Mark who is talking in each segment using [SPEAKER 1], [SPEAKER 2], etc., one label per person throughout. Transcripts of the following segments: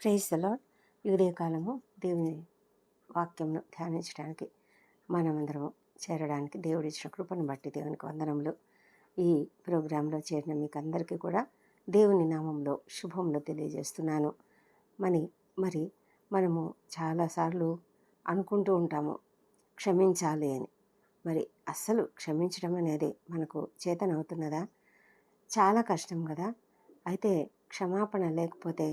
[SPEAKER 1] Praise the lord ఈ ఉదయకాలము దేవుని వాక్యంను ధ్యానించడానికి మనమందరము చేరడానికి దేవుడు ఇచ్చిన కృపను బట్టి దేవునికి వందనములు. ఈ ప్రోగ్రాంలో చేరిన మీకు అందరికీ కూడా దేవుని నామంలో శుభములు తెలియజేస్తున్నాను. మరి మరి మనము చాలాసార్లు అనుకుంటూ ఉంటాము క్షమించాలి అని. మరి అస్సలు క్షమించడం అనేది మనకు చేతనవుతున్నదా? చాలా కష్టం కదా. అయితే క్షమాపణ లేకపోతే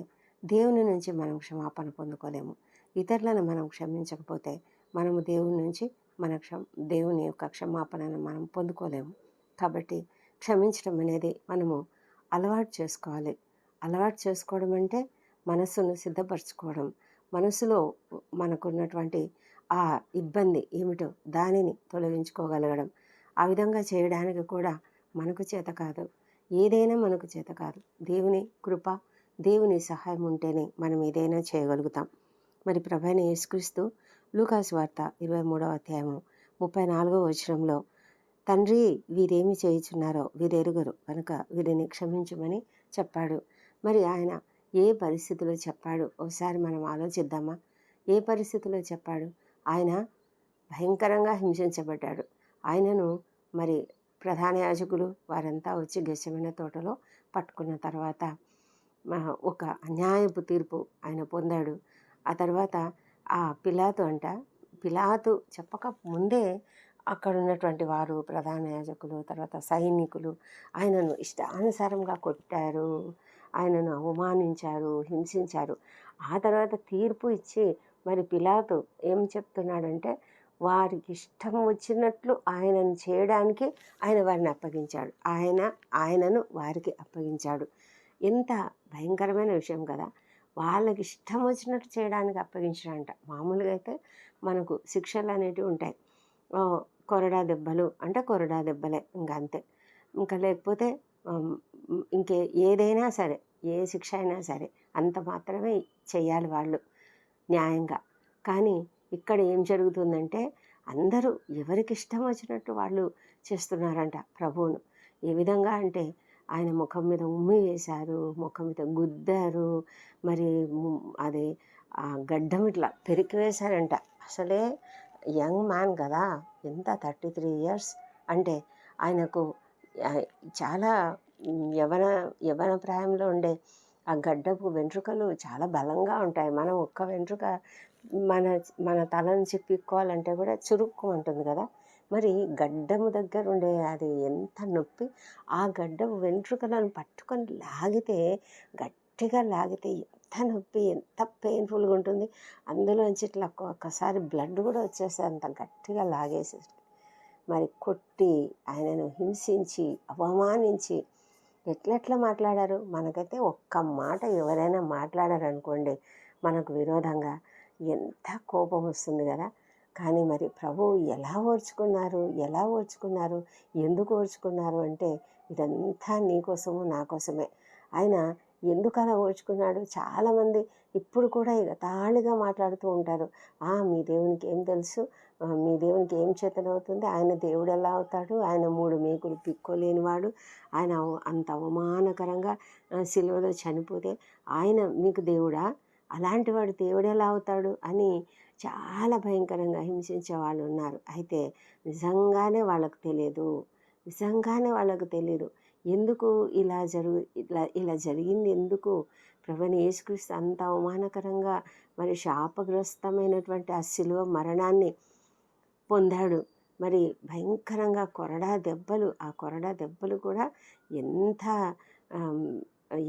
[SPEAKER 1] దేవుని నుంచి మనం క్షమాపణ పొందుకోలేము. ఇతరులను మనం క్షమించకపోతే మనము దేవుని నుంచి మన క్షమ దేవుని యొక్క క్షమాపణను మనం పొందుకోలేము. కాబట్టి క్షమించడం అనేది మనము అలవాటు చేసుకోవాలి. అలవాటు చేసుకోవడం అంటే మనస్సును సిద్ధపరచుకోవడం. మనసులో మనకున్నటువంటి ఆ ఇబ్బంది ఏమిటో దానిని తొలగించుకోగలగడం. ఆ విధంగా చేయడానికి కూడా మనకు చేత కాదు. ఏదైనా మనకు చేత కాదు. దేవుని కృప దేవుని సహాయం ఉంటేనే మనం ఏదైనా చేయగలుగుతాం. మరి ప్రభైన యేసుక్రీస్తు లూకాస్ వార్త ఇరవై మూడవ అధ్యాయము ముప్పై నాలుగవ వచనంలో తండ్రి వీరేమి చేయుచున్నారో వీరెరుగరు కనుక వీరిని క్షమించమని చెప్పాడు. మరి ఆయన ఏ పరిస్థితిలో చెప్పాడు? ఒకసారి మనం ఆలోచిద్దామా? ఏ పరిస్థితిలో చెప్పాడు? ఆయన భయంకరంగా హింసించబడ్డాడు. ఆయనను మరి ప్రధాన యాజకులు వారంతా వచ్చి గెచ్చమైన తోటలో పట్టుకున్న తర్వాత ఒక అన్యాయపు తీర్పు ఆయన పొందాడు. ఆ తర్వాత ఆ పిలాతు అంట పిలాతు చెప్పక ముందే అక్కడ ఉన్నటువంటి వారు ప్రధాన యాజకులు తర్వాత సైనికులు ఆయనను ఇష్టానుసారంగా కొట్టారు. ఆయనను అవమానించారు హింసించారు. ఆ తర్వాత తీర్పు ఇచ్చి మరి పిలాతు ఏం చెప్తున్నాడంటే వారికి ఇష్టం వచ్చినట్లు ఆయనను చేయడానికి ఆయన వారిని అప్పగించాడు. ఆయన ఆయనను వారికి అప్పగించాడు. ఎంత భయంకరమైన విషయం కదా. వాళ్ళకి ఇష్టం వచ్చినట్టు చేయడానికి అప్పగించడంట మామూలుగా అయితే మనకు శిక్షలు అనేటివి ఉంటాయి. కొరడా దెబ్బలు అంటే కొరడా దెబ్బలే ఇంకా అంతే. ఇంకా లేకపోతే ఇంకే ఏదైనా సరే ఏ శిక్ష అయినా సరే అంత మాత్రమే చేయాలి వాళ్ళు న్యాయంగా. కానీ ఇక్కడ ఏం జరుగుతుందంటే అందరూ ఎవరికి ఇష్టం వచ్చినట్టు వాళ్ళు చేస్తున్నారంట ప్రభువును. ఏ విధంగా అంటే ఆయన ముఖం మీద ఉమ్మి వేశారు ముఖం మీద గుద్దారు. మరి అది ఆ గడ్డం ఇట్లా పెరికి వేశారంట. అసలే యంగ్ మ్యాన్ కదా ఎంత థర్టీ త్రీ ఇయర్స్ అంటే ఆయనకు చాలా యవన యవన ప్రాయంలో ఉండే ఆ గడ్డపు వెంట్రుకలు చాలా బలంగా ఉంటాయి. మనం ఒక్క వెంట్రుక మన మన తలను చిప్పిక్కోవాలంటే కూడా చురుక్కు ఉంటుంది కదా. మరి గడ్డము దగ్గర ఉండే అది ఎంత నొప్పి ఆ గడ్డము వెంట్రుకలను పట్టుకొని లాగితే గట్టిగా లాగితే ఎంత నొప్పి ఎంత పెయిన్ఫుల్గా ఉంటుంది. అందులోంచి ఇట్లా ఒక్కసారి బ్లడ్ కూడా వచ్చేస్తే అంత గట్టిగా లాగేసి మరి కొట్టి ఆయనను హింసించి అవమానించి ఎట్లెట్లా మాట్లాడారు? మనకైతే ఒక్క మాట ఎవరైనా మాట్లాడారనుకోండి మనకు విరోధంగా ఎంత కోపం వస్తుంది కదా. కానీ మరి ప్రభు ఎలా ఓర్చుకున్నారు? ఎలా ఓర్చుకున్నారు? ఎందుకు ఓర్చుకున్నారు అంటే ఇదంతా నీకోసము నా కోసమే. ఆయన ఎందుకు అలా ఓర్చుకున్నాడు? చాలామంది ఇప్పుడు కూడా తాళిగా మాట్లాడుతూ ఉంటారు. మీ దేవునికి ఏం తెలుసు? మీ దేవునికి ఏం చేతనవుతుంది ఆయన దేవుడు ఎలా అవుతాడు? ఆయన మూడు మేకులు పిక్కోలేనివాడు ఆయన అంత అవమానకరంగా సిలువలో చనిపోతే ఆయన మీకు దేవుడా? అలాంటి వాడు దేవుడు ఎలా అవుతాడు? అని చాలా భయంకరంగా హింసించే వాళ్ళు ఉన్నారు. అయితే నిజంగానే వాళ్ళకు తెలియదు నిజంగానే వాళ్ళకు తెలియదు ఎందుకు ఇలా జరుగు ఇలా ఇలా జరిగింది? ఎందుకు? ప్రభుని యేసుక్రీస్తు అంత అవమానకరంగా మరి శాపగ్రస్తమైనటువంటి ఆ శిలువ మరణాన్ని పొందాడు. మరి భయంకరంగా కొరడా దెబ్బలు ఆ కొరడా దెబ్బలు కూడా ఎంత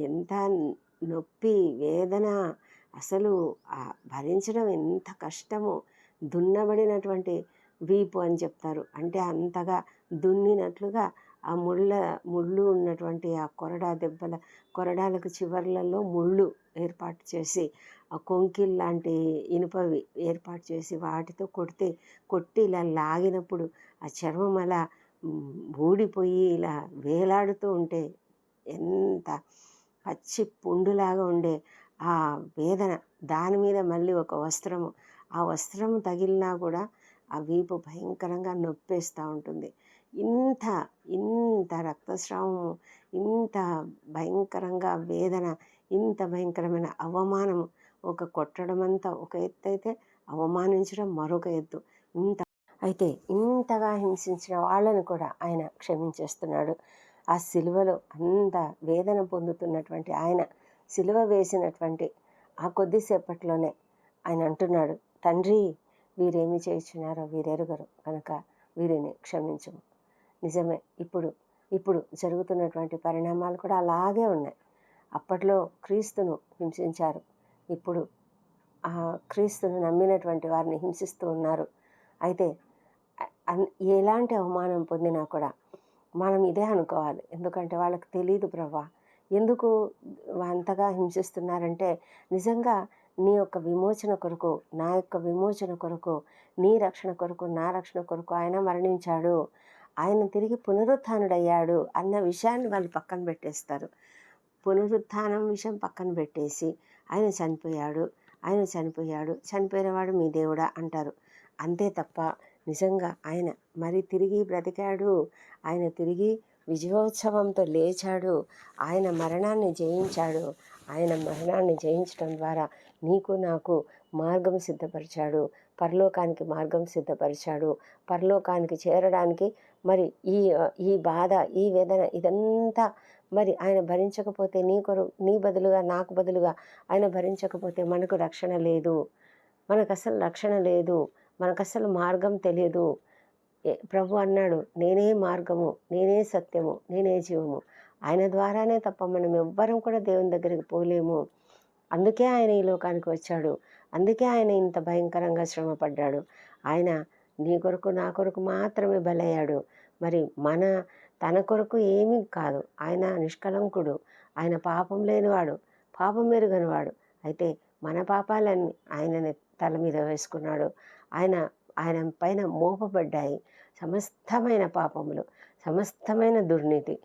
[SPEAKER 1] ఎంత నొప్పి వేదన అసలు భరించడం ఎంత కష్టమో దున్నబడినటువంటి వీపు అని చెప్తారు. అంటే అంతగా దున్నినట్లుగా ఆ ముళ్ళ ముళ్ళు ఉన్నటువంటి ఆ కొరడా దెబ్బల కొరడాలకు చివర్లలో ముళ్ళు ఏర్పాటు చేసి ఆ కొంకిల్ లాంటి ఇనుపవి ఏర్పాటు చేసి వాటితో కొడితే కొట్టి ఇలా లాగినప్పుడు ఆ చర్మం అలా ఊడిపోయి ఇలా వేలాడుతూ ఉంటే ఎంత పచ్చి పుండులాగా ఉండే ఆ వేదన దాని మీద మళ్ళీ ఒక వస్త్రము. ఆ వస్త్రము తగిలినా కూడా ఆ వీపు భయంకరంగా నొప్పేస్తూ ఉంటుంది. ఇంత ఇంత రక్తస్రావము ఇంత భయంకరంగా వేదన ఇంత భయంకరమైన అవమానము ఒక కొట్టడం అంతా ఒక ఎత్తు అయితే అవమానించడం మరొక ఎత్తు. ఇంత అయితే ఇంతగా హింసించిన వాళ్ళని కూడా ఆయన క్షమించేస్తున్నాడు. ఆ సిలువలో అంత వేదన పొందుతున్నటువంటి ఆయన సిలువ వేసినటువంటి ఆ కొద్దిసేపట్లోనే ఆయన అంటున్నాడు తండ్రి వీరేమి చేయించున్నారో వీరెరుగరు కనుక వీరిని క్షమించము. నిజమే ఇప్పుడు ఇప్పుడు జరుగుతున్నటువంటి పరిణామాలు కూడా అలాగే ఉన్నాయి. అప్పట్లో క్రీస్తును హింసించారు. ఇప్పుడు ఆ క్రీస్తును నమ్మినటువంటి వారిని హింసిస్తూ ఉన్నారు. అయితే ఎలాంటి అవమానం పొందినా కూడా మనం ఇదే అనుకోవాలి. ఎందుకంటే వాళ్ళకి తెలియదు ప్రభా ఎందుకు అంతగా హింసిస్తున్నారంటే నిజంగా నీ యొక్క విమోచన కొరకు నా యొక్క విమోచన కొరకు నీ రక్షణ కొరకు నా రక్షణ కొరకు ఆయన మరణించాడు. ఆయన తిరిగి పునరుత్థానుడయ్యాడు అన్న విషయాన్ని వాళ్ళు పక్కన పెట్టేస్తారు. పునరుత్థానం విషయం పక్కన పెట్టేసి ఆయన చనిపోయాడు ఆయన చనిపోయాడు. చనిపోయినవాడు మీ దేవుడా అంటారు. అంతే తప్ప నిజంగా ఆయన మరి తిరిగి బ్రతికాడు ఆయన తిరిగి విజయోత్సవంతో లేచాడు. ఆయన మరణాన్ని జయించాడు. ఆయన మరణాన్ని జయించడం ద్వారా నీకు నాకు మార్గం సిద్ధపరిచాడు. పరలోకానికి మార్గం సిద్ధపరిచాడు. పరలోకానికి చేరడానికి మరి ఈ ఈ బాధ ఈ వేదన ఇదంతా మరి ఆయన భరించకపోతే నీ కొరు నీ బదులుగా నాకు బదులుగా ఆయన భరించకపోతే మనకు రక్షణ లేదు. మనకు అసలు రక్షణ లేదు. మనకు అసలు మార్గం తెలియదు. ప్రభు అన్నాడు నేనే మార్గము నేనే సత్యము నేనే జీవము. ఆయన ద్వారానే తప్ప మనం ఎవ్వరం కూడా దేవుని దగ్గరికి పోలేము. అందుకే ఆయన ఈ లోకానికి వచ్చాడు. అందుకే ఆయన ఇంత భయంకరంగా శ్రమ పడ్డాడు ఆయన నీ కొరకు నా కొరకు మాత్రమే బలయ్యాడు. మరి మన తన కొరకు ఏమీ కాదు. ఆయన నిష్కలంకుడు. ఆయన పాపం లేనివాడు. పాపం మెరుగనివాడు అయితే మన పాపాలన్నీ ఆయనని తల మీద వేసుకున్నాడు. ఆయన ఆయన పైన మోపబడ్డాయి. సమస్తమైన పాపములు సమస్తమైన దుర్నీతి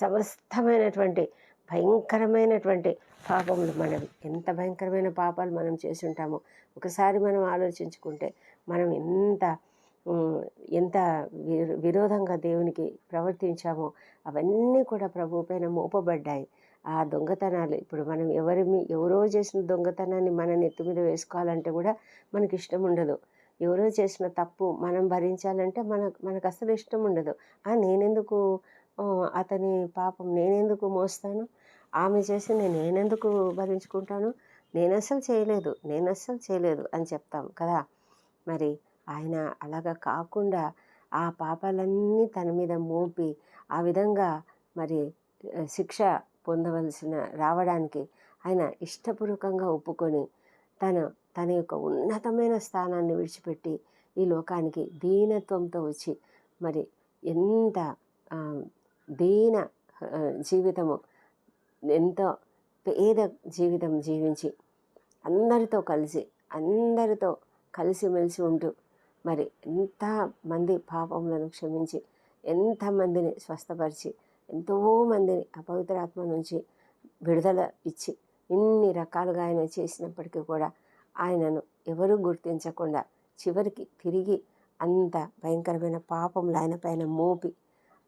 [SPEAKER 1] సమస్తమైనటువంటి భయంకరమైనటువంటి పాపములు మనవి. ఎంత భయంకరమైన పాపాలు మనం చేసి ఉంటామో ఒకసారి మనం ఆలోచించుకుంటే మనం ఎంత ఎంత వి- విరోధంగా దేవునికి ప్రవర్తించామో అవన్నీ కూడా ప్రభు పైన మోపబడ్డాయి. ఆ దొంగతనాలు ఇప్పుడు మనం ఎవరి మీ- ఎవరో చేసిన దొంగతనాన్ని మన నెత్తి మీద వేసుకోవాలంటే కూడా మనకి ఇష్టం ఉండదు. ఎవరో చేసిన తప్పు మనం భరించాలంటే మన మనకు అసలు ఇష్టం ఉండదు. ఆ నేనెందుకు అతని పాపం నేనెందుకు మోస్తాను? ఆమె చేసి నేనెందుకు భరించుకుంటాను? నేను అస్సలు చేయలేదు నేను అస్సలు చేయలేదు అని చెప్తాం కదా. మరి ఆయన అలాగా కాకుండా ఆ పాపాలన్నీ తన మీద మోపి ఆ విధంగా మరి శిక్ష పొందవలసిన రావడానికి ఆయన ఇష్టపూర్వకంగా ఒప్పుకొని తను తన యొక్క ఉన్నతమైన స్థానాన్ని విడిచిపెట్టి ఈ లోకానికి దీనత్వంతో వచ్చి మరి ఎంత దీన జీవితము ఎంతో పేద జీవితం జీవించి అందరితో కలిసి అందరితో కలిసిమెలిసి ఉంటూ మరి ఎంతమంది పాపములను క్షమించి ఎంతమందిని స్వస్థపరిచి ఎంతోమందిని అపవిత్రాత్మ నుంచి విడుదల ఇచ్చి ఇన్ని రకాలుగా ఆయన చేసినప్పటికీ కూడా ఆయనను ఎవరూ గుర్తించకుండా చివరికి తిరిగి అంత భయంకరమైన పాపములు ఆయన పైన మోపి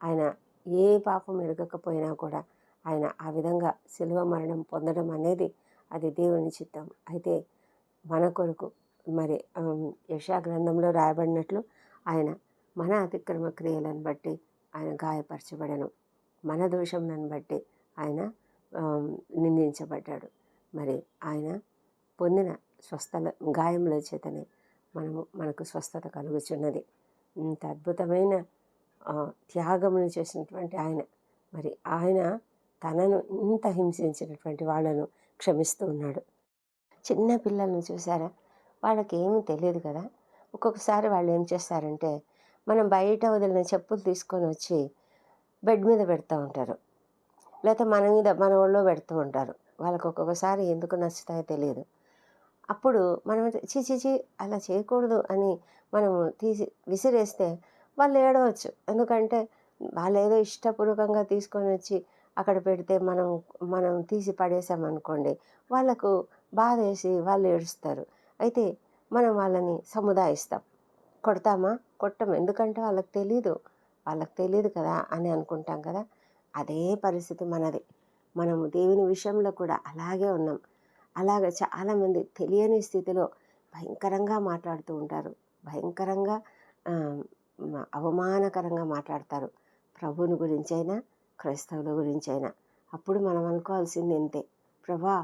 [SPEAKER 1] ఆయన ఏ పాపం ఎరగకపోయినా కూడా ఆయన ఆ విధంగా శిలువ మరణం పొందడం అనేది అది దేవుని చిత్తం. అయితే మన కొరకు మరి యశా గ్రంథంలో రాయబడినట్లు ఆయన మన అతిక్రమ క్రియలను బట్టి ఆయన గాయపరచబడను. మన దోషంలను బట్టి ఆయన నిందించబడ్డాడు. మరి ఆయన పొందిన స్వస్థల గాయముల చేతనే మనము మనకు స్వస్థత కలుగుచున్నది. ఇంత అద్భుతమైన త్యాగమును చేసినటువంటి ఆయన. మరి ఆయన తనను ఇంత హింసించినటువంటి వాళ్ళను క్షమిస్తూ ఉన్నాడు. చిన్న పిల్లలను చూసారా? వాళ్ళకి ఏమీ తెలియదు కదా? ఒక్కొక్కసారి వాళ్ళు ఏం చేస్తారంటే మనం బయట వదిలిన చెప్పులు తీసుకొని వచ్చి బెడ్ మీద పెడుతూ ఉంటారు. లేకపోతే మన మీద మన ఒళ్ళో పెడుతూ ఉంటారు. వాళ్ళకి ఒక్కొక్కసారి ఎందుకు నచ్చుతాయో తెలియదు. అప్పుడు మనం చిచిచి అలా చేయకూడదు అని మనము తీసి విసిరేస్తే వాళ్ళు ఏడవచ్చు. ఎందుకంటే వాళ్ళు ఏదో ఇష్టపూర్వకంగా తీసుకొని వచ్చి అక్కడ పెడితే మనం మనం తీసి పడేసామనుకోండి వాళ్ళకు బాధ వేసి వాళ్ళు ఏడుస్తారు. అయితే మనం వాళ్ళని సముదాయిస్తాం. కొడతామా? కొట్టం. ఎందుకంటే వాళ్ళకి తెలీదు. వాళ్ళకి తెలియదు కదా అని అనుకుంటాం కదా. అదే పరిస్థితి మనది. మనము దేవుని విషయంలో కూడా అలాగే ఉన్నాం. అలాగ చాలామంది తెలియని స్థితిలో భయంకరంగా మాట్లాడుతూ ఉంటారు. భయంకరంగా అవమానకరంగా మాట్లాడతారు. ప్రభువుని గురించైనా క్రైస్తవుల గురించైనా. అప్పుడు మనం అనుకోవాల్సింది ఇంతే. ప్రభా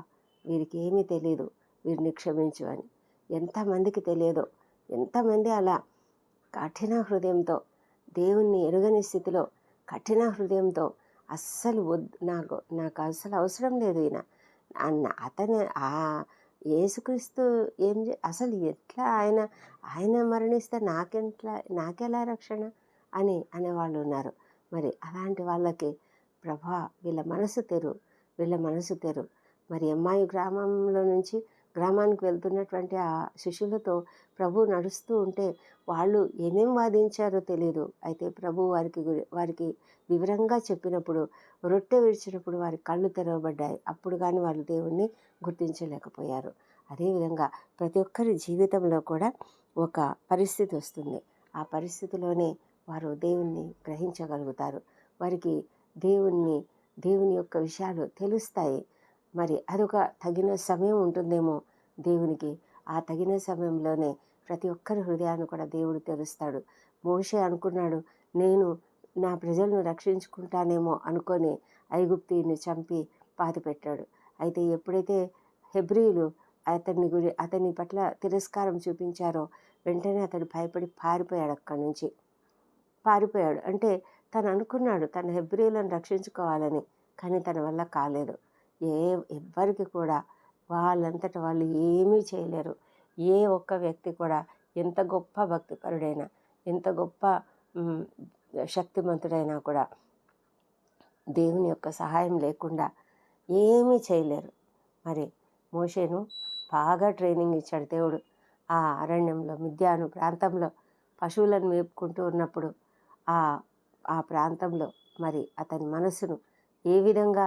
[SPEAKER 1] వీరికి ఏమీ తెలియదు వీరిని క్షమించు అని. ఎంతమందికి తెలియదో ఎంతమంది అలా కఠిన హృదయంతో దేవుణ్ణి ఎరుగని స్థితిలో కఠిన హృదయంతో అస్సలు వద్దు నాకు నాకు అస్సలు అవసరం లేదు ఈయన. అన్న అతను ఆ యేసుక్రీస్తు ఏం అసలు ఎట్లా ఆయన ఆయన మరణిస్తే నాకెట్లా నాకెలా రక్షణ అని అనేవాళ్ళు ఉన్నారు. మరి అలాంటి వాళ్ళకి ప్రభా వీళ్ళ మనసు తెరు వీళ్ళ మనసు తెరు. మరి అమ్మాయి గ్రామంలో నుంచి గ్రామానికి వెళ్తున్నటువంటి ఆ శిష్యులతో ప్రభు నడుస్తూ ఉంటే వాళ్ళు ఏమేం వాదించారో తెలియదు అయితే ప్రభు వారికి వారికి వివరంగా చెప్పినప్పుడు రొట్టె విడిచినప్పుడు వారి కళ్ళు తెరవబడ్డాయి. అప్పుడు కానీ వాళ్ళు దేవుణ్ణి గుర్తించలేకపోయారు. అదేవిధంగా ప్రతి ఒక్కరి జీవితంలో కూడా ఒక పరిస్థితి వస్తుంది. ఆ పరిస్థితిలోనే వారు దేవుణ్ణి గ్రహించగలుగుతారు. వారికి దేవుణ్ణి దేవుని యొక్క విషయాలు తెలుస్తాయి. మరి అదొక తగిన సమయం ఉంటుందేమో దేవునికి ఆ తగిన సమయంలోనే ప్రతి ఒక్కరి హృదయాన్ని కూడా దేవుడు తెరుస్తాడు. మోషే అనుకున్నాడు నేను నా ప్రజలను రక్షించుకుంటానేమో అనుకొని ఐగుప్తిని చంపి పాతి పెట్టాడు. అయితే ఎప్పుడైతే హెబ్రియులు అతన్ని గురి అతని పట్ల తిరస్కారం చూపించారో వెంటనే అతడు భయపడి పారిపోయాడు అక్కడి నుంచి. పారిపోయాడు. అంటే తను అనుకున్నాడు తన హెబ్రియులను రక్షించుకోవాలని కానీ తన వల్ల కాలేదు. ఏ ఎవ్వరికి కూడా వాళ్ళంతట వాళ్ళు ఏమీ చేయలేరు. ఏ ఒక్క వ్యక్తి కూడా ఎంత గొప్ప భక్తిపరుడైనా ఎంత గొప్ప శక్తిమంతుడైనా కూడా దేవుని యొక్క సహాయం లేకుండా ఏమీ చేయలేరు. మరి మోషేను బాగా ట్రైనింగ్ ఇచ్చాడు దేవుడు. ఆ అరణ్యంలో మిద్యాను ప్రాంతంలో పశువులను మేపుకుంటూ ఉన్నప్పుడు ఆ ఆ ప్రాంతంలో మరి అతని మనసును ఏ విధంగా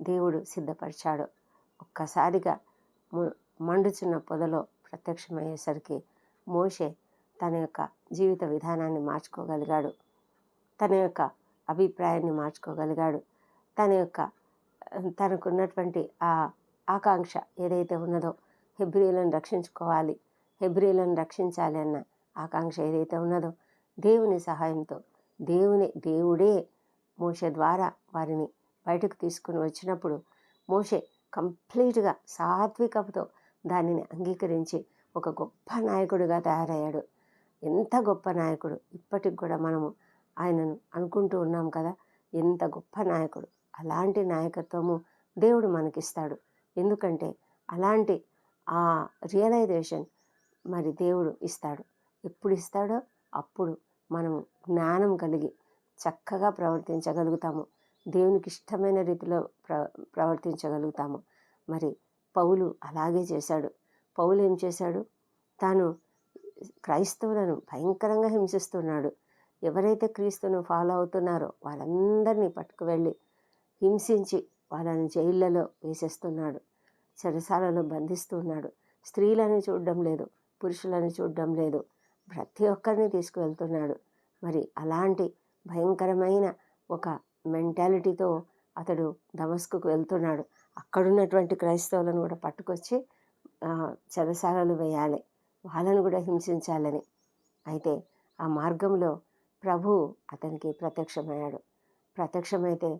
[SPEAKER 1] దేవుడు సిద్ధపరిచాడో ఒక్కసారిగా మండుచున్న పొదలో ప్రత్యక్షమయ్యేసరికి మోషే తన యొక్క జీవిత విధానాన్ని మార్చుకోగలిగాడు. తన యొక్క అభిప్రాయాన్ని మార్చుకోగలిగాడు. తన యొక్క తనకున్నటువంటి ఆ ఆకాంక్ష ఏదైతే ఉన్నదో హెబ్రియులను రక్షించుకోవాలి హెబ్రియులను రక్షించాలి అన్న ఆకాంక్ష ఏదైతే ఉన్నదో దేవుని సహాయంతో దేవుని దేవుడే మోషే ద్వారా వారిని బయటకు తీసుకుని వచ్చినప్పుడు మోషే కంప్లీట్గా సాత్వికతో దానిని అంగీకరించి ఒక గొప్ప నాయకుడిగా తయారయ్యాడు. ఎంత గొప్ప నాయకుడు! ఇప్పటికి కూడా మనము ఆయనను అనుకుంటూ ఉన్నాం కదా! ఎంత గొప్ప నాయకుడు! అలాంటి నాయకత్వము దేవుడు మనకిస్తాడు. ఎందుకంటే అలాంటి ఆ రియలైజేషన్ మరి దేవుడు ఇస్తాడు. ఎప్పుడు ఇస్తాడో అప్పుడు మనము జ్ఞానం కలిగి చక్కగా ప్రవర్తించగలుగుతాము. దేవునికి ఇష్టమైన రీతిలో ప్ర ప్రవర్తించగలుగుతాము. మరి పౌలు అలాగే చేశాడు. పౌలు ఏం చేశాడు? తాను క్రైస్తవులను భయంకరంగా హింసిస్తున్నాడు. ఎవరైతే క్రీస్తును ఫాలో అవుతున్నారో వాళ్ళందరినీ పట్టుకు వెళ్ళి హింసించి వాళ్ళని జైళ్ళలో వేసేస్తున్నాడు. చెరసాలలో బంధిస్తున్నాడు. స్త్రీలను చూడడం లేదు పురుషులను చూడడం లేదు. ప్రతి ఒక్కరిని తీసుకువెళ్తున్నాడు. మరి అలాంటి భయంకరమైన ఒక మెంటాలిటీతో అతడు దమస్కుకు వెళ్తున్నాడు. అక్కడున్నటువంటి క్రైస్తవులను కూడా పట్టుకొచ్చి ఆ, చెరసాలలు వేయాలి. వాళ్ళను కూడా హింసించాలని. అయితే ఆ మార్గంలో ప్రభు అతనికి ప్రత్యక్షమయ్యాడు. ప్రత్యక్షమైతే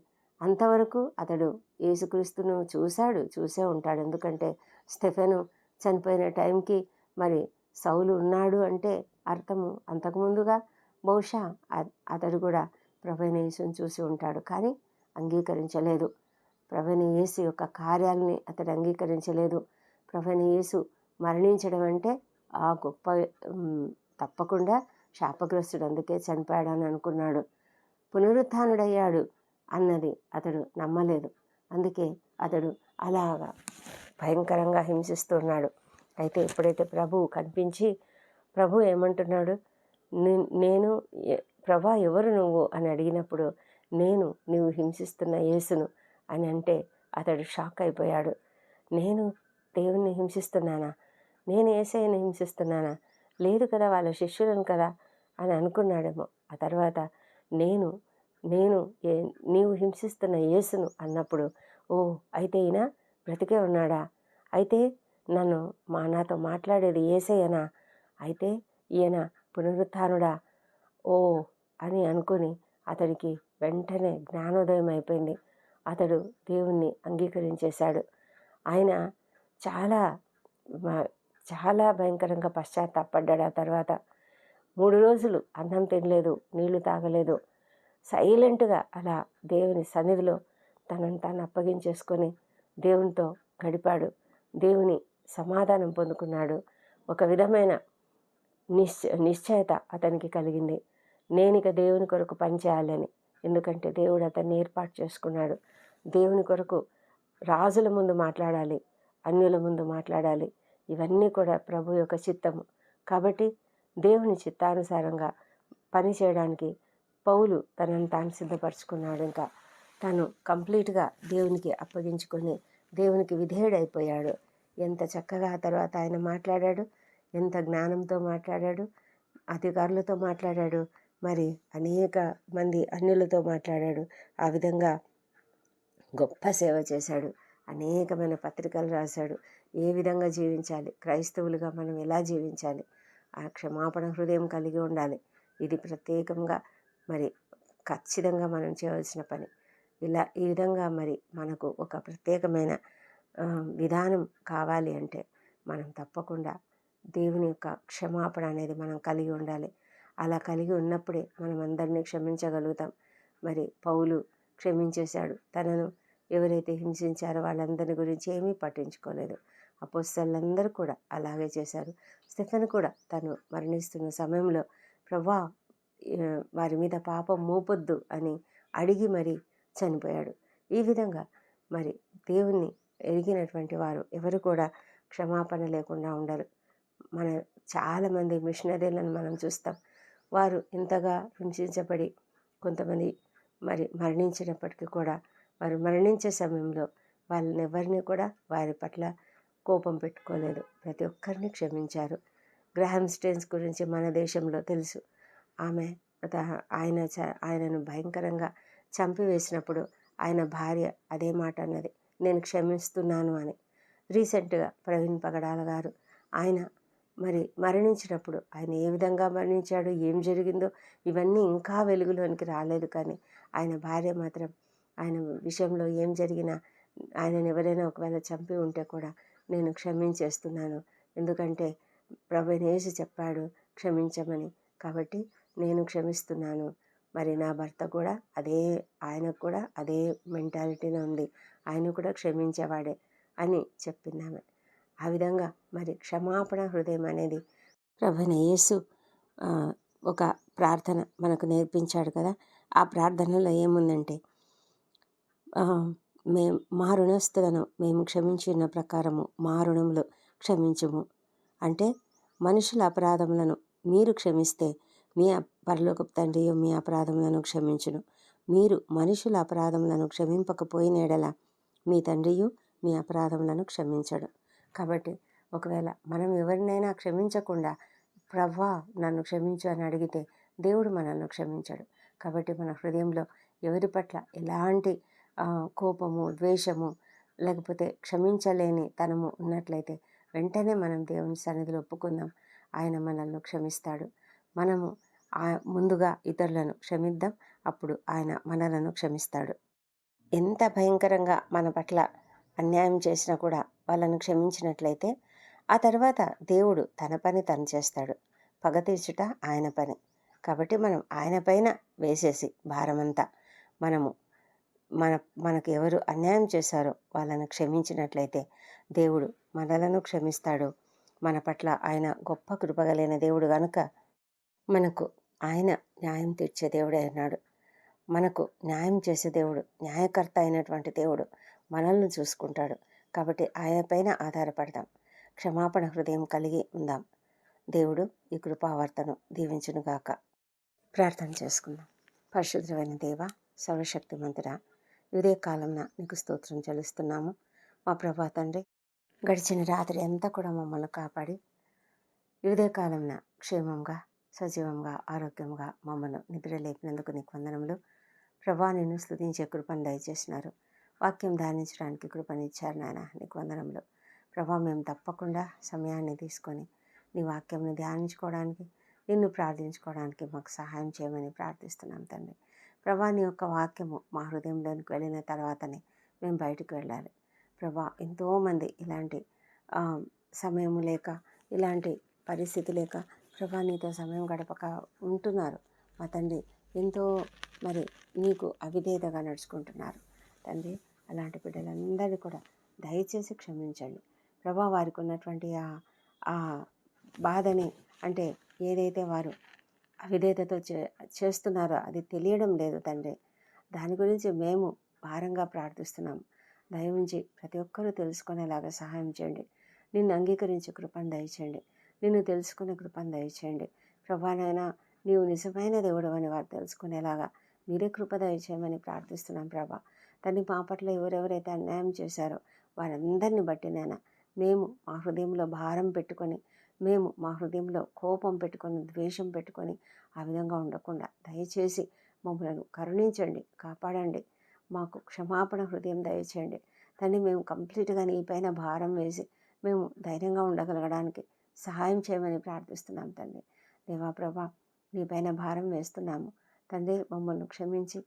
[SPEAKER 1] అంతవరకు అతడు యేసుక్రీస్తును చూశాడు చూసే ఉంటాడు. ఎందుకంటే స్టెఫెను చనిపోయిన టైంకి మరి సౌలు ఉన్నాడు అంటే అర్థము అంతకుముందుగా బహుశా అతడు కూడా ప్రభుని యేసుని చూసి ఉంటాడు. కానీ అంగీకరించలేదు. ప్రభుని యేసు యొక్క కార్యాలని అతడు అంగీకరించలేదు. ప్రభుని యేసు మరణించడం అంటే ఆ గొప్ప తప్పకుండా శాపగ్రస్తుడు అందుకే చనిపోయాడని అనుకున్నాడు. పునరుత్డయ్యాడు అన్నది అతడు నమ్మలేదు. అందుకే అతడు అలాగా భయంకరంగా హింసిస్తున్నాడు. అయితే ఎప్పుడైతే ప్రభువు కనిపించి ప్రభు ఏమంటున్నాడు? నేను ప్రభా ఎవరు నువ్వు? అని అడిగినప్పుడు నేను నువ్వు హింసిస్తున్న యేసును అని అంటే అతడు షాక్ అయిపోయాడు. నేను దేవుణ్ణి హింసిస్తున్నానా? నేను ఏసైని హింసిస్తున్నానా? లేదు కదా వాళ్ళ శిష్యులను కదా అని అనుకున్నాడేమో. ఆ తర్వాత నేను నేను ఏ నీవు హింసిస్తున్న యేసును అన్నప్పుడు ఓ అయితే ఈయన బ్రతికే ఉన్నాడా? అయితే నన్ను మా నాతో మాట్లాడేది ఏసయ్యనా అయితే ఈయన పునరుత్నుడా ఓ అని అనుకుని అతడికి వెంటనే జ్ఞానోదయం అయిపోయింది. అతడు దేవుణ్ణి అంగీకరించేశాడు. ఆయన చాలా చాలా భయంకరంగా పశ్చాత్తాపడ్డాడు ఆ తర్వాత. మూడు రోజులు అన్నం తినలేదు నీళ్ళు తాగలేదు. సైలెంట్గా అలా దేవుని సన్నిధిలో తనను తాను అప్పగించేసుకొని దేవునితో గడిపాడు. దేవుని సమాధానం పొందుకున్నాడు. ఒక విధమైన నిశ్చ నిశ్చయత అతనికి కలిగింది. నేను ఇక దేవుని కొరకు పనిచేయాలని ఎందుకంటే దేవుడు అతన్ని ఏర్పాటు చేసుకున్నాడు. దేవుని కొరకు రాజుల ముందు మాట్లాడాలి అన్యుల ముందు మాట్లాడాలి. ఇవన్నీ కూడా ప్రభు యొక్క చిత్తము. కాబట్టి దేవుని చిత్తానుసారంగా పని చేయడానికి పౌలు తనను తాను సిద్ధపరచుకున్నాడు. ఇంకా తను కంప్లీట్గా దేవునికి అప్పగించుకొని దేవునికి విధేయుడైపోయాడు. ఎంత చక్కగా ఆ తర్వాత ఆయన మాట్లాడాడు ఎంత జ్ఞానంతో మాట్లాడాడు అధికారులతో మాట్లాడాడు మరి అనేక మంది అన్యులతో మాట్లాడాడు. ఆ విధంగా గొప్ప సేవ చేశాడు. అనేకమైన పత్రికలు రాశాడు. ఏ విధంగా జీవించాలి? క్రైస్తవులుగా మనం ఎలా జీవించాలి? ఆ క్షమాపణ హృదయం కలిగి ఉండాలి. ఇది ప్రత్యేకంగా మరి ఖచ్చితంగా మనం చేయవలసిన పని. ఇలా ఈ విధంగా మరి మనకు ఒక ప్రత్యేకమైన విధానం కావాలి అంటే మనం తప్పకుండా దేవుని యొక్క క్షమాపణ అనేది మనం కలిగి ఉండాలి. అలా కలిగి ఉన్నప్పుడే మనం అందరినీ క్షమించగలుగుతాం. మరి పౌలు క్షమించేశాడు. తనను ఎవరైతే హింసించారో వాళ్ళందరి గురించి ఏమీ పట్టించుకోలేదు. అపోస్తలందరూ కూడా అలాగే చేశారు. స్టెఫెన్ కూడా తను మరణిస్తున్న సమయంలో ప్రభా వారి మీద పాపం మోపొద్దు అని అడిగి మరి చనిపోయాడు. ఈ విధంగా మరి దేవుణ్ణి ఎరిగినటువంటి వారు ఎవరు కూడా క్షమాపణ లేకుండా ఉండరు. మన చాలామంది మిషనరీలను మనం చూస్తాం. వారు ఇంతగా హింసించబడి కొంతమంది మరి మరణించినప్పటికీ కూడా వారు మరణించే సమయంలో వాళ్ళని ఎవరిని కూడా వారి పట్ల కోపం పెట్టుకోలేదు. ప్రతి ఒక్కరిని క్షమించారు. గ్రహం స్టేన్స్ గురించి మన దేశంలో తెలుసు. ఆమె ఆయన చ- ఆయనను భయంకరంగా చంపివేసినప్పుడు ఆయన భార్య అదే మాట అన్నది. నేను క్షమిస్తున్నాను అని. రీసెంట్గా ప్రవీణ్ పగడాల గారు ఆయన మరి మరణించినప్పుడు ఆయన ఏ విధంగా మరణించాడు ఏం జరిగిందో ఇవన్నీ ఇంకా వెలుగులోనికి రాలేదు. కానీ ఆయన భార్య మాత్రం ఆయన విషయంలో ఏం జరిగినా ఆయనను ఎవరైనా ఒకవేళ చంపి ఉంటే కూడా నేను క్షమించేస్తున్నాను. ఎందుకంటే ప్రభు చెప్పాడు క్షమించమని. కాబట్టి నేను క్షమిస్తున్నాను. మరి నా భర్త కూడా అదే ఆయనకు కూడా అదే మెంటాలిటీనే ఉంది. ఆయన కూడా క్షమించేవాడే అని చెప్పింది ఆమె. ఆ విధంగా మరి క్షమాపణ హృదయం అనేది ప్రభుని యేసు ఒక ప్రార్థన మనకు నేర్పించాడు కదా. ఆ ప్రార్థనలో ఏముందంటే ఆ, మేం మా రుణస్థులను మేము క్షమించిన ప్రకారము మా రుణములు క్షమించుము. అంటే మనుషుల అపరాధములను మీరు క్షమిస్తే మీ అప్- పరలోకపు తండ్రి మీ అపరాధములను క్షమించును. మీరు మనుషుల అపరాధములను క్షమింపకపోయిన ఎడల మీ తండ్రియు మీ అపరాధములను క్షమించడు. కాబట్టి ఒకవేళ మనం ఎవరినైనా క్షమించకుండా ప్రవ్వా నన్ను క్షమించు అని అడిగితే దేవుడు మనల్ని క్షమించడు. కాబట్టి మన హృదయంలో ఎవరి పట్ల ఎలాంటి కోపము ద్వేషము లేకపోతే క్షమించలేని తనము ఉన్నట్లయితే వెంటనే మనం దేవుని సన్నిధిలో ఒప్పుకుందాం. ఆయన మనల్ని క్షమిస్తాడు. మనము ముందుగా ఇతరులను క్షమిద్దాం. అప్పుడు ఆయన మనలను క్షమిస్తాడు. ఎంత భయంకరంగా మన పట్ల అన్యాయం చేసినా కూడా వాళ్ళను క్షమించినట్లయితే ఆ తర్వాత దేవుడు తన పని తను చేస్తాడు. పగ తీర్చుట ఆయన పని. కాబట్టి మనం ఆయన పైన వేసేసి భారమంతా మనము మన మనకు ఎవరు అన్యాయం చేశారో వాళ్ళను క్షమించినట్లయితే దేవుడు మనలను క్షమిస్తాడు. మన పట్ల ఆయన గొప్ప కృపగలైన దేవుడు కనుక మనకు ఆయన న్యాయం తీర్చే దేవుడే అన్నాడు. మనకు న్యాయం చేసే దేవుడు న్యాయకర్త అయినటువంటి దేవుడు మనల్ని చూసుకుంటాడు. కాబట్టి ఆయన పైన ఆధారపడదాం. క్షమాపణ హృదయం కలిగి ఉందాం. దేవుడు ఈ కృపావార్తను దీవించునుగాక ప్రార్థన చేసుకుందాం. పరిశుద్ధమైన దేవ సర్వశక్తిమంతుడా ఇదే కాలంన నీకు స్తోత్రం చెల్లిస్తున్నాము. మా ప్రభా తండ్రి గడిచిన రాత్రి అంతా కూడా మమ్మల్ని కాపాడి ఇదే కాలంన క్షేమంగా సజీవంగా ఆరోగ్యంగా మమ్మల్ని నిద్రలేపినందుకు నీకు వందనములు. ప్రభా నిన్ను స్థుతించే కృపను దయచేసినారు. వాక్యం ధ్యానించడానికి కృపనిచ్చారు నాయన. నీకు వందనంలో ప్రభా మేము తప్పకుండా సమయాన్ని తీసుకొని నీ వాక్యంని ధ్యానించుకోవడానికి నిన్ను ప్రార్థించుకోవడానికి మాకు సహాయం చేయమని ప్రార్థిస్తున్నాం తండ్రి. ప్రభా నీ యొక్క వాక్యము మా హృదయంలోనికి వెళ్ళిన తర్వాతనే మేము బయటకు వెళ్ళాలి. ప్రభా ఎంతోమంది ఇలాంటి సమయము సమయం లేక ఇలాంటి పరిస్థితి లేక ప్రభా నీతో సమయం గడపక ఉంటున్నారు. మా తండ్రి ఎంతో మరి నీకు అవిధేయతగా నడుచుకుంటున్నారు. తండ్రి అలాంటి బిడ్డలందరినీ కూడా దయచేసి క్షమించండి. ప్రభా వారికి ఉన్నటువంటి ఆ బాధని అంటే ఏదైతే వారు అవిధేయతతో చే చేస్తున్నారో అది తెలియడం లేదు తండ్రి. దాని గురించి మేము భారంగా ప్రార్థిస్తున్నాం. దయ ప్రతి ఒక్కరూ తెలుసుకునేలాగా సహాయం చేయండి. నిన్ను అంగీకరించే కృపను దయచేయండి. నిన్ను తెలుసుకునే కృపను దయచేయండి. ప్రభానైనా నీవు నిజమైన దేవుడు అని వారు తెలుసుకునేలాగా మీరే కృప దయచేయమని ప్రార్థిస్తున్నాం ప్రభా. తనకి పాపట్లో ఎవరెవరైతే అన్యాయం చేశారో వారందరిని బట్టి నాయన మేము మా హృదయంలో భారం పెట్టుకొని మేము మా హృదయంలో కోపం పెట్టుకొని ద్వేషం పెట్టుకొని ఆ విధంగా ఉండకుండా దయచేసి మమ్మలను కరుణించండి కాపాడండి. మాకు క్షమాపణ హృదయం దయచేయండి. తండ్రి మేము కంప్లీట్గా నీ పైన భారం వేసి మేము ధైర్యంగా ఉండగలగడానికి సహాయం చేయమని ప్రార్థిస్తున్నాం తండ్రి. దేవా ప్రభా నీ పైన భారం వేస్తున్నాము. తండ్రి మమ్మల్ని క్షమించి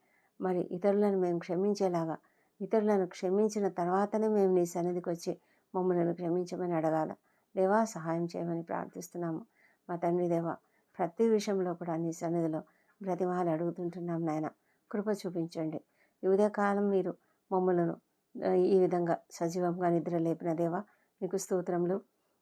[SPEAKER 1] మరి ఇతరులను మేము క్షమించేలాగా ఇతరులను క్షమించిన తర్వాతనే మేము నీ సన్నిధికి వచ్చి మమ్మల్ని క్షమించమని అడగాల. దేవా సహాయం చేయమని ప్రార్థిస్తున్నాము. మా తండ్రి దేవా ప్రతి విషయంలో కూడా నీ సన్నిధిలో బ్రతిమాలు అడుగుతుంటున్నాం నాయన. కృప చూపించండి. ఈ ఉదయకాలం మీరు మమ్మలను ఈ విధంగా సజీవంగా నిద్ర లేపిన దేవా నీకు స్తోత్రములు.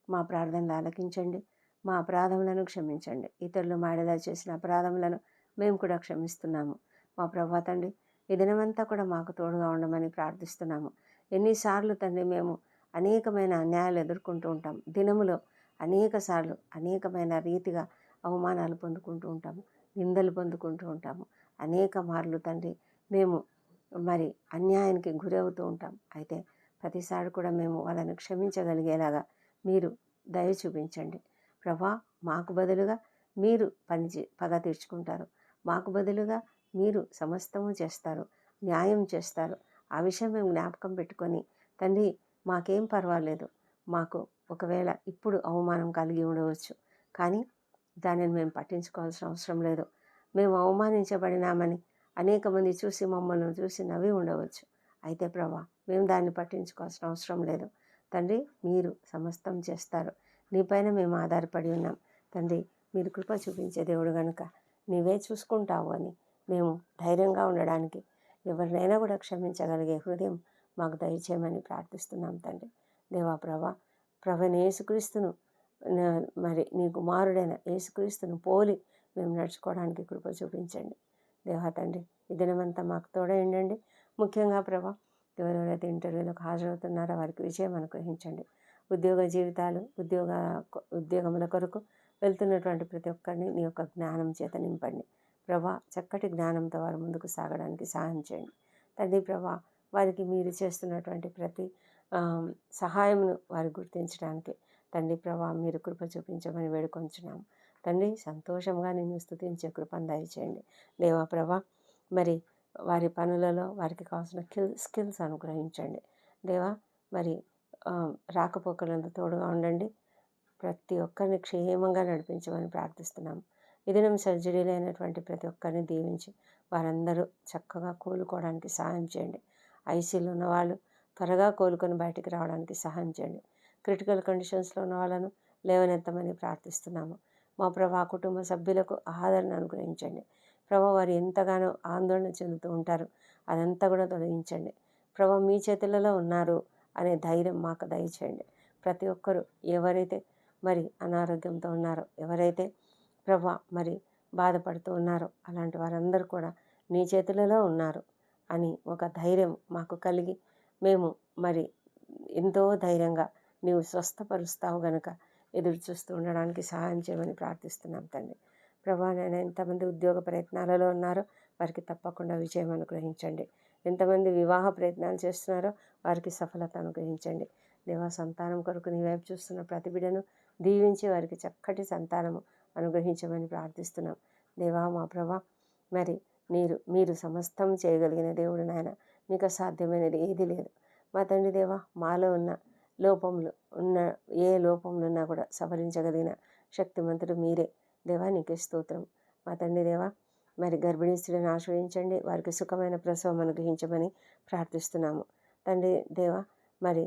[SPEAKER 1] మా ప్రార్థనలు ఆలకించండి. మా అపరాధములను క్షమించండి. ఇతరులు మాడేలా చేసిన అపరాధములను మేము కూడా క్షమిస్తున్నాము. మా ప్రభా తండ్రి ఈ దినమంతా కూడా మాకు తోడుగా ఉండమని ప్రార్థిస్తున్నాము. ఎన్నిసార్లు తండ్రి మేము అనేకమైన అన్యాయాలు ఎదుర్కొంటూ ఉంటాం. దినములో అనేక సార్లు అనేకమైన రీతిగా అవమానాలు పొందుకుంటూ ఉంటాము. నిందలు పొందుకుంటూ ఉంటాము. అనేక మార్లు తండ్రి మేము మరి అన్యాయానికి గురవుతూ ఉంటాం. అయితే ప్రతిసారి కూడా మేము వాళ్ళని క్షమించగలిగేలాగా మీరు దయ చూపించండి. ప్రభా మాకు బదులుగా మీరు పని చే- పగ తీర్చుకుంటారు. మాకు బదులుగా మీరు సమస్తము చేస్తారు న్యాయం చేస్తారు. ఆ విషయం మేము జ్ఞాపకం పెట్టుకొని తండ్రి మాకేం పర్వాలేదు. మాకు ఒకవేళ ఇప్పుడు అవమానం కలిగి ఉండవచ్చు. కానీ దానిని మేము పట్టించుకోవాల్సిన అవసరం లేదు. మేము అవమానించబడినామని అనేక మంది చూసి మమ్మల్ని చూసి నవ్వి ఉండవచ్చు. అయితే ప్రభా మేము దాన్ని పట్టించుకోవాల్సిన అవసరం లేదు. తండ్రి మీరు సమస్తం చేస్తారు. నీపైన మేము ఆధారపడి ఉన్నాం. తండ్రి మీరు కృప చూపించే దేవుడు కనుక నీవే చూసుకుంటావు అని మేము ధైర్యంగా ఉండడానికి ఎవరినైనా కూడా క్షమించగలిగే హృదయం మాకు దయచేయమని ప్రార్థిస్తున్నాం తండ్రి. దేవా ప్రభ ప్రభని యేసుక్రీస్తును మరి నీ కుమారుడైన యేసుక్రీస్తును పోలి మేము నడుచుకోవడానికి కృప చూపించండి. దేవా తండ్రి ఈ దినమంతా మాకు తోడైండండి ముఖ్యంగా ప్రభా ఎవరెవరైతే ఇంటర్వ్యూలకు హాజరవుతున్నారో వారికి విజయం అనుగ్రహించండి. ఉద్యోగ జీవితాలు ఉద్యోగ ఉద్యోగముల కొరకు వెళ్తున్నటువంటి ప్రతి ఒక్కరిని నీ యొక్క జ్ఞానం చేత నింపండి. ప్రభా చక్కటి జ్ఞానంతో వారు ముందుకు సాగడానికి సహాయం చేయండి. తండ్రి ప్రభా వారికి మీరు చేస్తున్నటువంటి ప్రతి సహాయమును వారు గుర్తించడానికి తండ్రి ప్రభా మీరు కృప చూపించమని వేడుకొంచున్నాము. తండ్రి సంతోషంగా నేను స్థుతించే కృపను దయచేయండి. దేవా ప్రభా మరి వారి పనులలో వారికి కావాల్సిన కిల్ స్కిల్స్ అనుగ్రహించండి. దేవా మరి ఆ, తోడుగా ఉండండి. ప్రతి ఒక్కరిని క్షేమంగా నడిపించమని ప్రార్థిస్తున్నాము. ఈ దినం సర్జరీలు అయినటువంటి ప్రతి ఒక్కరిని దీవించి వారందరూ చక్కగా కోలుకోవడానికి సహాయం చేయండి. ఐసీలో ఉన్న వాళ్ళు త్వరగా కోలుకొని బయటికి రావడానికి సహాయం చేయండి. క్రిటికల్ కండిషన్స్లో ఉన్న వాళ్ళను లేవనెత్తమని ప్రార్థిస్తున్నాము. మా ప్రభా కుటుంబ సభ్యులకు ఆదరణ అనుగ్రహించండి. ప్రభా వారు ఎంతగానో ఆందోళన చెందుతూ ఉంటారు. అదంతా కూడా తొలగించండి. ప్రభా మీ చేతులలో ఉన్నారు అనే ధైర్యం మాకు దయచేయండి. ప్రతి ఒక్కరూ ఎవరైతే మరి అనారోగ్యంతో ఉన్నారో ఎవరైతే ప్రభా మరి బాధపడుతూ ఉన్నారు. అలాంటి వారందరూ కూడా నీ చేతులలో ఉన్నారు అని ఒక ధైర్యం మాకు కలిగి మేము మరి ఎంతో ధైర్యంగా నీవు స్వస్థపరుస్తావు గనుక ఎదురు చూస్తూ ఉండడానికి సహాయం చేయమని ప్రార్థిస్తున్నాం తండ్రి. ప్రభా నేను ఎంతమంది ఉద్యోగ ప్రయత్నాలలో ఉన్నారో వారికి తప్పకుండా విజయం అనుగ్రహించండి. ఎంతమంది వివాహ ప్రయత్నాలు చేస్తున్నారో వారికి సఫలత అనుగ్రహించండి. దేవా సంతానం కొరకు నీ వైపు చూస్తున్న ప్రతిబిడను దీవించి వారికి చక్కటి సంతానము అనుగ్రహించమని ప్రార్థిస్తున్నాం. దేవా మా ప్రభా మరి మీరు మీరు సమస్తం చేయగలిగిన దేవుడు నాయన మీకు అసాధ్యమైనది ఏది లేదు. మా తండ్రి దేవా మాలో ఉన్న లోపములు ఉన్న ఏ లోపములు ఉన్నా కూడా సవరించగలిగిన శక్తిమంతుడు మీరే. దేవా నీకే స్తోత్రం. మా తండ్రి దేవా మరి గర్భిణీ స్త్రీలను ఆశ్రయించండి. వారికి సుఖమైన ప్రసవం అనుగ్రహించమని ప్రార్థిస్తున్నాము. తండ్రి దేవా మరి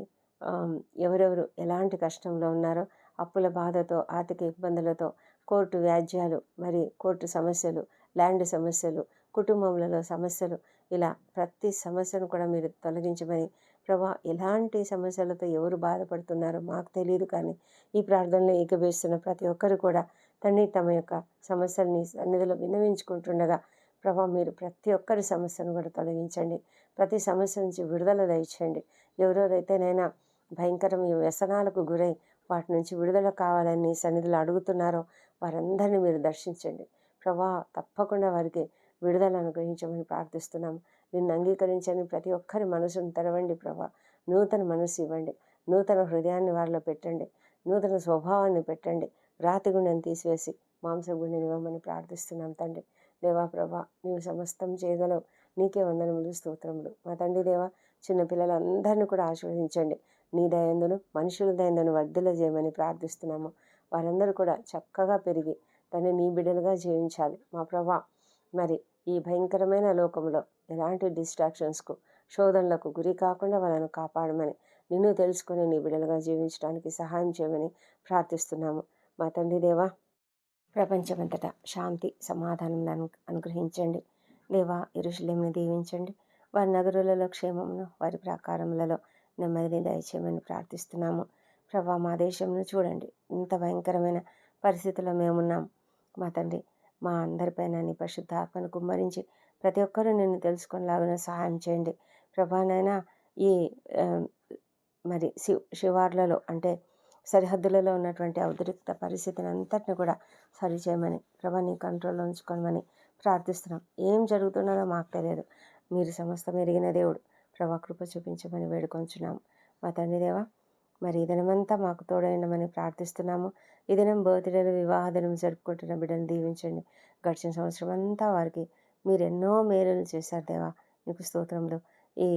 [SPEAKER 1] ఎవరెవరు ఎలాంటి కష్టంలో ఉన్నారో అప్పుల బాధతో ఆర్థిక ఇబ్బందులతో కోర్టు వ్యాజ్యాలు మరి కోర్టు సమస్యలు ల్యాండ్ సమస్యలు కుటుంబంలో సమస్యలు ఇలా ప్రతి సమస్యను కూడా మీరు తొలగించమని ప్రభా ఎలాంటి సమస్యలతో ఎవరు బాధపడుతున్నారో మాకు తెలియదు కానీ ఈ ప్రార్థనలో ఏకబేస్తున్న ప్రతి ఒక్కరు కూడా తండ్రి తమ యొక్క సమస్యల్ని సన్నిధిలో విన్నవించుకుంటుండగా ప్రభా మీరు ప్రతి ఒక్కరి సమస్యను కూడా తొలగించండి. ప్రతి సమస్య నుంచి విడుదల దయచేయండి. ఎవరెవరైతేనైనా భయంకరమైన వ్యసనాలకు గురై వాటి నుంచి విడుదల కావాలని సన్నిధిలో అడుగుతున్నారో వారందరిని మీరు దర్శించండి. ప్రభా తప్పకుండా వారికి విడుదల అనుగ్రహించమని ప్రార్థిస్తున్నాం నిన్ను అంగీకరించని ప్రతి ఒక్కరి మనసును తెరవండి ప్రభా. నూతన మనసు ఇవ్వండి. నూతన హృదయాన్ని వారిలో పెట్టండి. నూతన స్వభావాన్ని పెట్టండి. రాతి గుండెని తీసివేసి మాంస గుండెని ఇవ్వమని ప్రార్థిస్తున్నాం తండ్రి. దేవా ప్రభా నీవు సమస్తం చేయగలవు. నీకే వందనములు స్తోత్రములు. మా తండ్రి దేవా చిన్నపిల్లలందరినీ కూడా ఆశీర్వదించండి. నీ దయందును మనుషుల దయందును వర్ధల చేయమని ప్రార్థిస్తున్నాము. వారందరూ కూడా చక్కగా పెరిగి తను నీ బిడ్డలుగా జీవించాలి. మా ప్రభా మరి ఈ భయంకరమైన లోకంలో ఎలాంటి డిస్ట్రాక్షన్స్కు శోధనలకు గురి కాకుండా వాళ్ళను కాపాడమని నిన్ను తెలుసుకుని నీ బిడ్డలుగా జీవించడానికి సహాయం చేయమని ప్రార్థిస్తున్నాము. మా తండ్రి దేవా ప్రపంచమంతటా శాంతి సమాధానం అను అనుగ్రహించండి. దేవా ఇరుషులేమిని దీవించండి. వారి నగరులలో క్షేమమును వారి ప్రాకారములలో నెమ్మదిని దయచేయమని ప్రార్థిస్తున్నాము. ప్రభా మా దేశంను చూడండి ఇంత భయంకరమైన పరిస్థితుల్లో మేమున్నాం. మా తండ్రి మా అందరిపైన నీ పరిశుద్ధాత్మను కుమ్మరించి ప్రతి ఒక్కరూ నిన్ను తెలుసుకునేలాగా సహాయం చేయండి. ప్రభానైనా ఈ మరి శివ శివార్లలో అంటే సరిహద్దులలో ఉన్నటువంటి ఉద్రిక్త పరిస్థితిని అంతటిని కూడా సరిచేయమని ప్రభా నీ కంట్రోల్లో ఉంచుకోమని ప్రార్థిస్తున్నాం. ఏం జరుగుతున్నదో మాకు తెలియదు. మీరు సమస్తం ఎరిగిన దేవుడు ప్రభా కృప చూపించమని వేడుకొంచున్నాం. మా తండ్రి దేవా మరి ఈ దినమంతా మాకు తోడైనమని ప్రార్థిస్తున్నాము. ఈ దినం బర్త్డేలు వివాహ దినం జరుపుకుంటున్న బిడ్డను దీవించండి. గడిచిన సంవత్సరం అంతా వారికి మీరు ఎన్నో మేలులు చేశారు దేవా. నీకు స్తోత్రంలో ఈ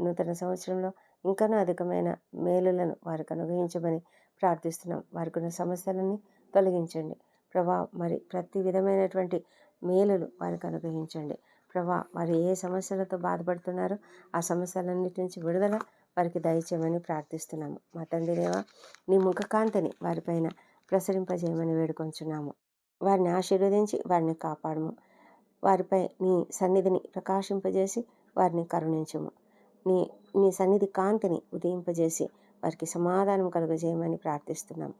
[SPEAKER 1] నూతన సంవత్సరంలో ఇంకనూ అధికమైన మేలులను వారికి అనుగ్రహించమని ప్రార్థిస్తున్నాం. వారికి ఉన్న సమస్యలన్నీ తొలగించండి. ప్రభా మరి ప్రతి విధమైనటువంటి మేలులు వారికి అనుగ్రహించండి. ప్రభా వారు ఏ సమస్యలతో బాధపడుతున్నారో ఆ సమస్యలన్నిటి నుంచి విడుదల వారికి దయచేయమని ప్రార్థిస్తున్నాము. మా తండ్రి దేవా నీ ముఖకాంతిని వారిపైన ప్రసరింపజేయమని వేడుకొంచున్నాము. వారిని ఆశీర్వదించి వారిని కాపాడము. వారిపై నీ సన్నిధిని ప్రకాశింపజేసి వారిని కరుణించము. నీ నీ సన్నిధి కాంతిని ఉదయింపజేసి వారికి సమాధానం కలుగజేయమని ప్రార్థిస్తున్నాం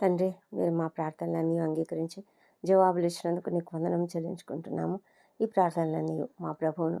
[SPEAKER 1] తండ్రి మీరు మా ప్రార్థనలన్నీ అంగీకరించి జవాబులు ఇచ్చినందుకు నీకు వందనం చెల్లించుకుంటున్నాము. ఈ ప్రార్థనలన్నీ మా ప్రభువును